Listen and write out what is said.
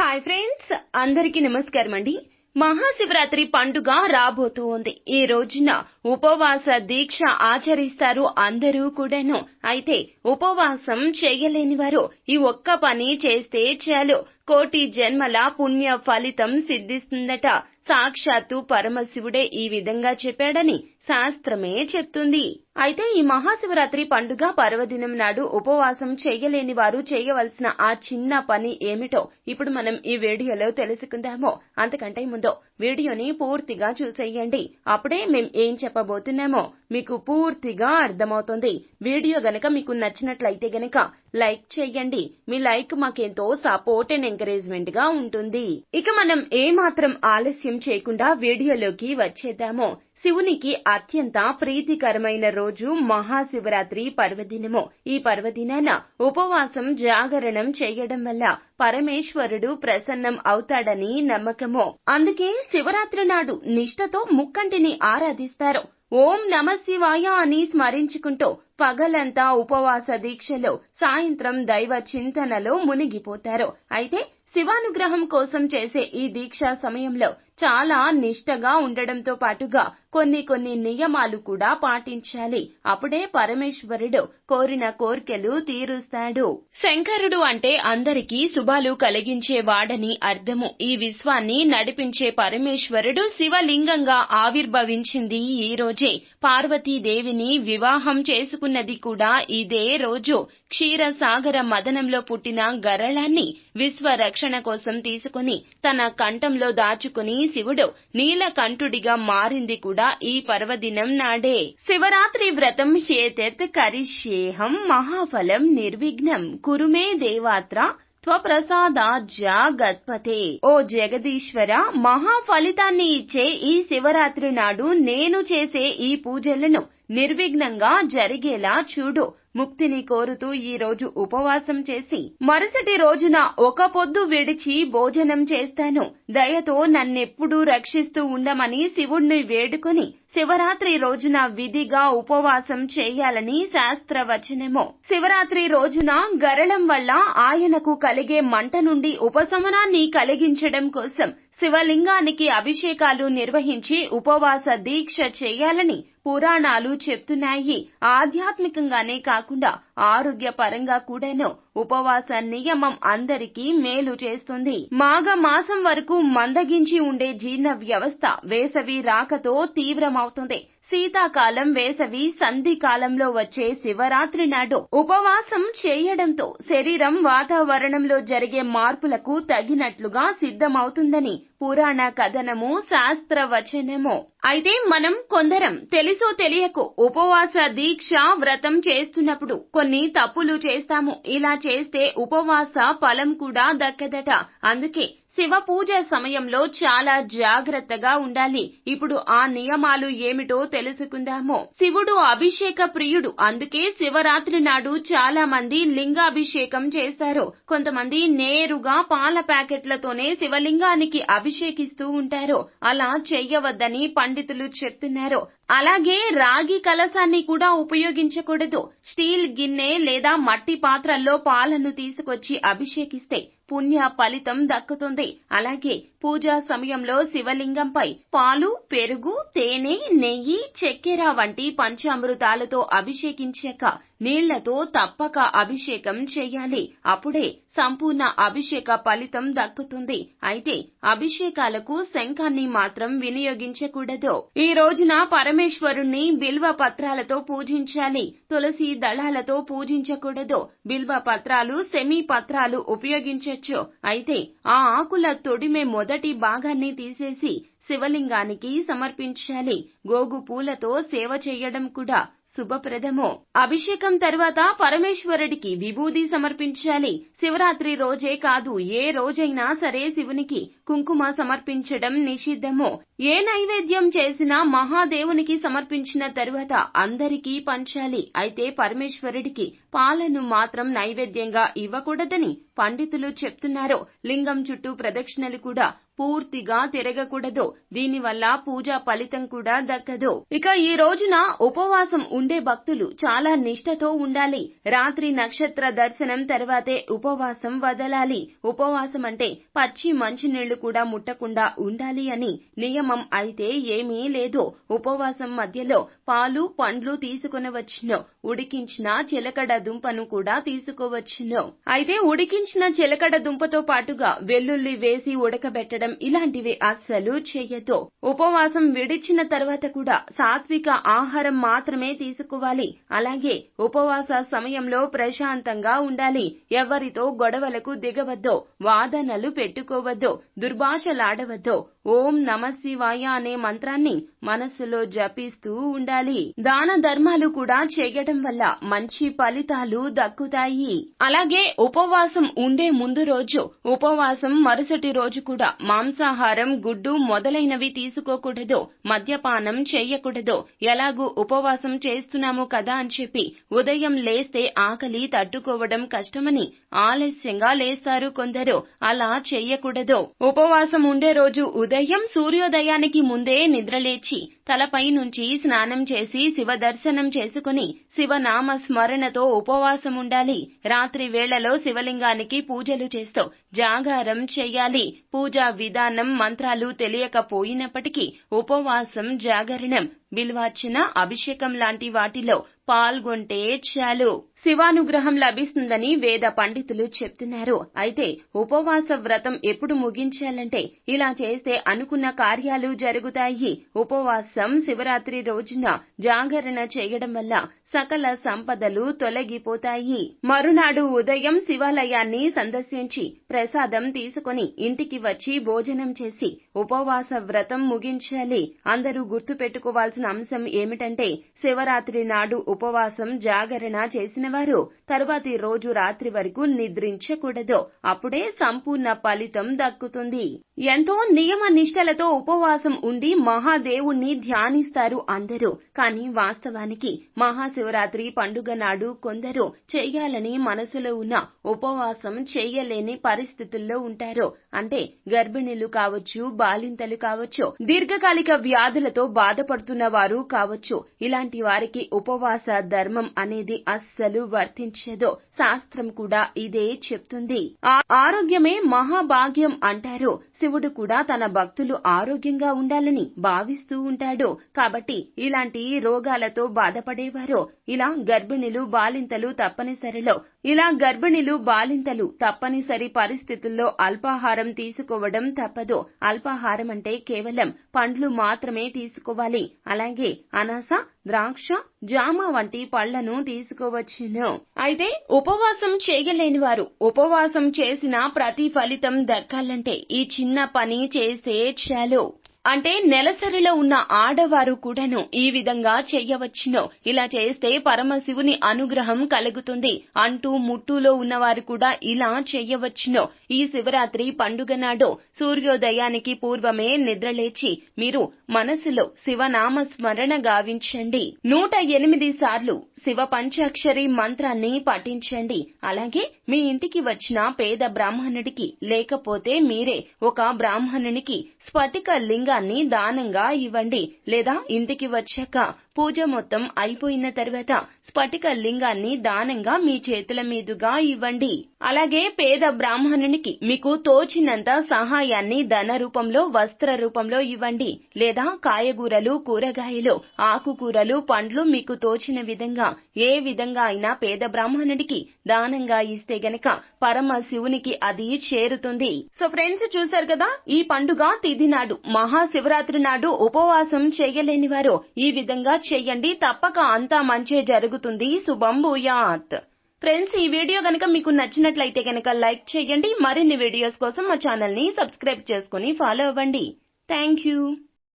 Hi friends అందరికీ నమస్కారం అండి మహాశివరాత్రి పండుగ రాబోతూ ఉంది. ఈ రోజున ఉపవాస దీక్ష ఆచరిస్తారు అందరూ కూడాను. అయితే ఉపవాసం చేయలేనివారు ఈ ఒక్క పని చేస్తే చాలు. కోటి జన్మల పుణ్య ఫలితం సిద్ధిస్తుందట. సాక్షాత్తు పరమశివుడే ఈ విధంగా చెప్పాడని శాస్త్రమే చెప్తుంది. అయితే ఈ మహాశివరాత్రి పండుగ పర్వదినం నాడు ఉపవాసం చేయలేని వారు చేయవలసిన ఆ చిన్న పని ఏమిటో ఇప్పుడు మనం ఈ వీడియోలో తెలుసుకుందాము. అంతకంటే ముందు వీడియోని పూర్తిగా చూసేయండి. అప్పుడే మేం ఏం చెప్పబోతున్నామో మీకు పూర్తిగా అర్థమవుతుంది. వీడియో గనక మీకు నచ్చినట్లయితే గనక లైక్ చేయండి. మీ లైక్ మాకెంతో సపోర్ట్ అండ్ ఎంకరేజ్మెంట్గా ఉంటుంది. ఇక మనం ఏమాత్రం ఆలస్యం చేయకుండా వీడియోలోకి వచ్చేద్దాము. శివునికి అత్యంత ప్రీతికరమైన రోజు మహాశివరాత్రి పర్వదినము. ఈ పర్వదినాన ఉపవాసం జాగరణం చేయడం వల్ల పరమేశ్వరుడు ప్రసన్నం అవుతాడని నమ్మకము. అందుకే శివరాత్రి నాడు నిష్టతో ముక్కంటిని ఆరాధిస్తారు. ఓం నమ శివాయ అని స్మరించుకుంటూ పగలంతా ఉపవాస దీక్షలో సాయంత్రం దైవ చింతనలో మునిగిపోతారు. అయితే శివానుగ్రహం కోసం చేసే ఈ దీక్షా సమయంలో చాలా నిష్టగా ఉండడంతో పాటుగా కొన్ని కొన్ని నియమాలు కూడా పాటించాలి. అప్పుడే పరమేశ్వరుడు కోరిన కోర్కెలు తీరుస్తాడు. శంకరుడు అంటే అందరికీ శుభాలు కలిగించేవాడని అర్థము. ఈ విశ్వాన్ని నడిపించే పరమేశ్వరుడు శివలింగంగా ఆవిర్భవించింది ఈ రోజే. పార్వతీదేవిని వివాహం చేసుకున్నది కూడా ఇదే రోజు. క్షీరసాగర మదనంలో పుట్టిన గరళాన్ని విశ్వ రక్షణ కోసం తీసుకుని తన కంఠంలో దాచుకుని శివుడు నీలకంఠుడిగా మారింది కూడా ఈ పర్వదినం నాడే. శివరాత్రి వ్రతం హేతెత్ కరిష్యేహం మహాఫలం నిర్విఘ్నం. కురుమే దేవాత్ర త్వప్రసాద త్వప్రసాదాజ్యాగత్పతే ఓ జగదీశ్వర మహా ఫలితాన్ని ఇచ్చే ఈ శివరాత్రి నాడు నేను చేసే ఈ పూజలను నిర్విఘ్నంగా జరిగేలా చూడు. ముక్తిని కోరుతూ ఈ రోజు ఉపవాసం చేసి మరుసటి రోజున ఒక పొద్దు విడిచి భోజనం చేస్తాను. దయతో నన్నెప్పుడూ రక్షిస్తూ ఉండమని శివుణ్ణి వేడుకొని శివరాత్రి రోజున విధిగా ఉపవాసం చేయాలని శాస్త్రవచనము. శివరాత్రి రోజున గరళం వల్ల ఆయనకు కలిగే మంట నుండి ఉపశమనాన్ని కలిగించడం కోసం శివలింగానికి అభిషేకాలు నిర్వహించి ఉపవాస దీక్ష చేయాలని పురాణాలు చెప్తున్నాయి. ఆధ్యాత్మికంగానే కాకుండా ఆరోగ్య పరంగా కూడాను ఉపవాస నియమం అందరికీ మేలు చేస్తుంది. మాఘ మాసం వరకు మందగించి ఉండే జీర్ణ వ్యవస్థ వేసవి రాకతో తీవ్రమవుతుంది. శీతాకాలం వేసవి సంధి కాలంలో వచ్చే శివరాత్రి నాడు ఉపవాసం చేయడంతో శరీరం వాతావరణంలో జరిగే మార్పులకు తగినట్లుగా సిద్ధమవుతుందని పురాణ కథనము శాస్త్రవచనము. అయితే మనం కొందరం తెలుసో తెలియకు ఉపవాస దీక్ష వ్రతం చేస్తున్నప్పుడు కొన్ని తప్పులు చేస్తాము. ఇలా చేస్తే ఉపవాస ఫలం కూడా దక్కదట. అందుకే శివ పూజ సమయంలో చాలా జాగ్రత్తగా ఉండాలి. ఇప్పుడు ఆ నియమాలు ఏమిటో తెలుసుకుందాము. శివుడు అభిషేక ప్రియుడు. అందుకే శివరాత్రి నాడు చాలా మంది లింగాభిషేకం చేస్తారు. కొంతమంది నేరుగా పాల ప్యాకెట్లతోనే శివలింగానికి అభిషేకిస్తూ ఉంటారు. అలా చెయ్యవద్దని పండితులు చెప్తున్నారు. అలాగే రాగి కలసాన్ని కూడా ఉపయోగించకూడదు. స్టీల్ గిన్నె లేదా మట్టి పాత్రల్లో పాలను తీసుకొచ్చి అభిషేకిస్తే పుణ్య ఫలితం దక్కుతుంది. అలాగే పూజా సమయంలో శివలింగంపై పాలు పెరుగు తేనె నెయ్యి చక్కెర వంటి పంచామృతాలతో అభిషేకించాక నీళ్ళతో తప్పక అభిషేకం చేయాలి. అప్పుడే సంపూర్ణ అభిషేక ఫలితం దక్కుతుంది. అయితే అభిషేకాలకు శంఖాన్ని మాత్రం వినియోగించకూడదు. ఈ రోజున పరమేశ్వరుణ్ణి బిల్వ పత్రాలతో పూజించాలి. తులసి దళాలతో పూజించకూడదు. బిల్వ పత్రాలు సెమీ పత్రాలు ఉపయోగించొచ్చు. అయితే ఆ ఆకుల తొడిమే మొదటి భాగాన్ని తీసేసి శివలింగానికి సమర్పించాలి. గోగు పూలతో సేవ చేయడం కూడా శుభప్రదము. అభిషేకం తరువాత పరమేశ్వరుడికి విభూది సమర్పించాలి. శివరాత్రి రోజే కాదు ఏ రోజైనా సరే శివునికి కుంకుమ సమర్పించడం నిషిద్ధము. ఏ నైవేద్యం చేసినా మహాదేవునికి సమర్పించిన తరువాత అందరికీ పంచాలి. అయితే పరమేశ్వరుడికి పాలను మాత్రం నైవేద్యంగా ఇవ్వకూడదని పండితులు చెప్తున్నారు. లింగం చుట్టూ ప్రదక్షిణలు కూడా పూర్తిగా తిరగకూడదు. దీనివల్ల పూజా ఫలితం కూడా దక్కదు. ఇక ఈ రోజున ఉపవాసం ఉండే భక్తులు చాలా నిష్టతో ఉండాలి. రాత్రి నక్షత్ర దర్శనం తర్వాతే ఉపవాసం వదలాలి. ఉపవాసం అంటే పచ్చి మంచినీళ్ళు కూడా ముట్టకుండా ఉండాలి అని నియమం అయితే ఏమీ లేదు. ఉపవాసం మధ్యలో పాలు పండ్లు తీసుకునవచ్చును. ఉడికించిన చిలకడ దుంపను కూడా తీసుకోవచ్చును. అయితే ఉడికించిన చిలకడ దుంపతో పాటుగా వెల్లుల్లి వేసి ఉడకబెట్టడం ఇలాంటివి అస్సలు చెయ్యదు. ఉపవాసం విడిచిన తర్వాత కూడా సాత్విక ఆహారం మాత్రమే తీసుకోవాలి. అలాగే ఉపవాస సమయంలో ప్రశాంతంగా ఉండాలి. ఎవరితో గొడవలకు దిగవద్దు వాదనలు పెట్టుకోవద్దు దుర్భాషలాడవద్దు. ఓం నమ శివాయ అనే మంత్రాన్ని మనస్సులో జపిస్తూ ఉండాలి. దాన ధర్మాలు కూడా చేయటం వల్ల మంచి ఫలితాలు దక్కుతాయి. అలాగే ఉపవాసం ఉండే ముందు రోజు ఉపవాసం మరుసటి రోజు కూడా మాంసాహారం గుడ్డు మొదలైనవి తీసుకోకూడదు మద్యపానం చేయకూడదు. ఎలాగూ ఉపవాసం చేస్తున్నాము కదా అని చెప్పి ఉదయం లేస్తే ఆకలి తట్టుకోవడం కష్టమని ఆలస్యంగా లేస్తారు కొందరు. అలా చేయకూడదు. ఉపవాసం ఉండే రోజు ఉదయం సూర్యోదయానికి ముందే నిద్రలేచి 气 తలపై నుంచి స్నానం చేసి శివ దర్శనం చేసుకుని శివనామ స్మరణతో ఉపవాసం ఉండాలి. రాత్రి వేళలో శివలింగానికి పూజలు చేస్తూ జాగారం చేయాలి. పూజా విధానం మంత్రాలు తెలియకపోయినప్పటికీ ఉపవాసం జాగరణం బిల్వార్చన అభిషేకం లాంటి వాటిలో పాల్గొంటే చాలు. శివానుగ్రహం లభిస్తుందని వేద పండితులు చెప్తున్నారు. అయితే ఉపవాస వ్రతం ఎప్పుడు ముగించాలంటే ఇలా చేస్తే అనుకున్న కార్యాలు జరుగుతాయి. ఉపవాసం శివరాత్రి రోజున జాగరణ చేయడం వల్ల సకల సంపదలు తొలగిపోతాయి. మరునాడు ఉదయం శివాలయాన్ని సందర్శించి ప్రసాదం తీసుకుని ఇంటికి వచ్చి భోజనం చేసి ఉపవాస వ్రతం ముగించాలి. అందరూ గుర్తు పెట్టుకోవాల్సిన అంశం ఏమిటంటే శివరాత్రి నాడు ఉపవాసం జాగరణ చేసిన వారు తరువాతి రోజు రాత్రి వరకు నిద్రించకూడదు. అప్పుడే సంపూర్ణ ఫలితం దక్కుతుంది. ఎంతో నియమ నిష్టలతో ఉపవాసం ఉండి మహాదేవుణ్ణి ధ్యానిస్తారు అందరూ. కానీ వాస్తవానికి మహాశివరాత్రి పండుగ నాడు కొందరు చేయాలని మనసులో ఉన్న ఉపవాసం చేయలేని పరిస్థితుల్లో ఉంటారు. అంటే గర్భిణీలు కావచ్చు బాలింతలు కావచ్చు దీర్ఘకాలిక వ్యాధులతో బాధపడుతున్న వారు కావచ్చు. ఇలాంటి వారికి ఉపవాస ధర్మం అనేది అస్సలు వర్తించదు. శాస్త్రం కూడా ఇదే చెప్తుంది. ఆరోగ్యమే మహాభాగ్యం అంటారు. శివుడు కూడా తన భక్తులు ఆరోగ్యంగా ఉండాలని భావిస్తూ ఉంటాడు. కాబట్టి ఇలాంటి రోగాలతో బాధపడేవారు ఇలా గర్భిణులు బాలింతలు తప్పనిసరిలో ఇలా గర్భిణులు బాలింతలు తప్పనిసరి పరిస్థితుల్లో అల్పాహారం తీసుకోవడం తప్పదు. అల్పాహారం అంటే కేవలం పండ్లు మాత్రమే తీసుకోవాలి. అలాగే అనాస ద్రాక్ష జామ వంటి పళ్ళను తీసుకోవచ్చును. అయితే ఉపవాసం చేయలేని వారు ఉపవాసం చేసిన ప్రతి ఫలితం దక్కాలంటే ఈ చిన్న పని చేస్తే చాలు. అంటే నెలసరిలో ఉన్న ఆడవారు కూడాను ఈ విధంగా చెయ్యవచ్చును ఇలా చేస్తే పరమశివుని అనుగ్రహం కలుగుతుంది. అంటూ ముట్టులో ఉన్నవారు కూడా ఇలా చెయ్యవచ్చును ఈ శివరాత్రి పండుగ నాడు సూర్యోదయానికి పూర్వమే నిద్రలేచి మీరు మనసులో శివనామ స్మరణ గావించండి. నూట ఎనిమిది సార్లు శివ పంచాక్షరి మంత్రాన్ని పఠించండి. అలాగే మీ ఇంటికి వచ్చిన పేద బ్రాహ్మణుడికి లేకపోతే మీరే ఒక బ్రాహ్మణునికి స్ఫటిక లింగ లింగాన్ని దానంగా ఇవ్వండి లేదా ఇంటికి వచ్చాక పూజ మొత్తం అయిపోయిన తర్వాత స్ఫటిక లింగాన్ని దానంగా మీ చేతుల మీదుగా ఇవ్వండి. అలాగే పేద బ్రాహ్మణునికి మీకు తోచినంత సహాయాన్ని ధన రూపంలో వస్త్ర రూపంలో ఇవ్వండి. లేదా కాయగూరలు కూరగాయలు ఆకుకూరలు పండ్లు మీకు తోచిన విధంగా ఏ విధంగా అయినా పేద బ్రాహ్మణుడికి దానంగా ఇస్తే గనక పరమ శివునికి అది చేరుతుంది. సో ఫ్రెండ్స్ చూశారు కదా? ఈ పండుగ తిథి నాడు మహాశివరాత్రి నాడు ఉపవాసం చేయలేని వారు ఈ విధంగా చెయ్యండి తప్పక అంతా మంచే జరుగుతుంది. శుభం భూయాత్. ఫ్రెండ్స్ ఈ వీడియో గనక మీకు నచ్చినట్లయితే గనక లైక్ చేయండి. మరిన్ని వీడియోస్ కోసం మా ఛానల్ని సబ్స్క్రైబ్ చేసుకుని ఫాలో అవ్వండి. Thank you.